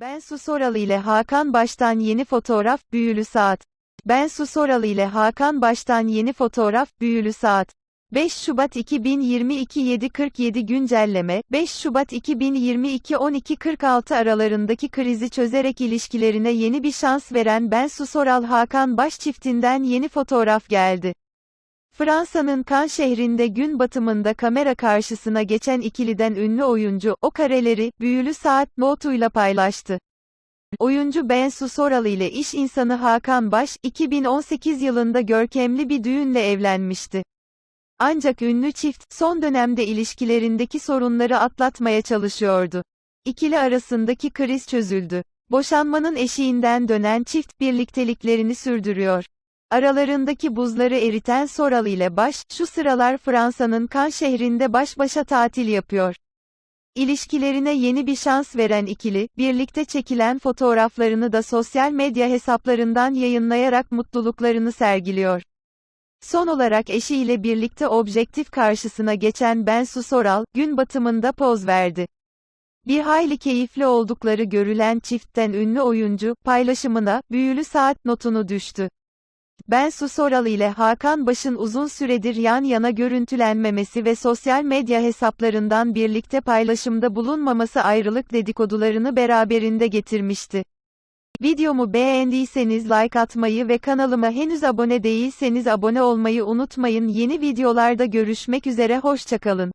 Ben Su Soralı ile Hakan Baş'tan yeni fotoğraf, Büyülü Saat. Ben Su Soralı ile Hakan Baş'tan yeni fotoğraf, Büyülü Saat. 5 Şubat 2022 7.47 güncelleme, 5 Şubat 2022 12.46 aralarındaki krizi çözerek ilişkilerine yeni bir şans veren Ben Su Soral Hakan Baş çiftinden yeni fotoğraf geldi. Fransa'nın Cannes şehrinde gün batımında kamera karşısına geçen ikiliden ünlü oyuncu, o kareleri, büyülü saat, notuyla paylaştı. Oyuncu Bensu Soralı ile iş insanı Hakan Baş, 2018 yılında görkemli bir düğünle evlenmişti. Ancak ünlü çift, son dönemde ilişkilerindeki sorunları atlatmaya çalışıyordu. İkili arasındaki kriz çözüldü. Boşanmanın eşiğinden dönen çift, birlikteliklerini sürdürüyor. Aralarındaki buzları eriten Soral ile Baş, şu sıralar Fransa'nın Cannes şehrinde baş başa tatil yapıyor. İlişkilerine yeni bir şans veren ikili, birlikte çekilen fotoğraflarını da sosyal medya hesaplarından yayınlayarak mutluluklarını sergiliyor. Son olarak eşiyle birlikte objektif karşısına geçen Bensu Soral, gün batımında poz verdi. Bir hayli keyifli oldukları görülen çiftten ünlü oyuncu, paylaşımına, büyülü saat notunu düştü. Bensu Soral ile Hakan Baş'ın uzun süredir yan yana görüntülenmemesi ve sosyal medya hesaplarından birlikte paylaşımda bulunmaması ayrılık dedikodularını beraberinde getirmişti. Videomu beğendiyseniz like atmayı ve kanalıma henüz abone değilseniz abone olmayı unutmayın. Yeni videolarda görüşmek üzere hoşçakalın.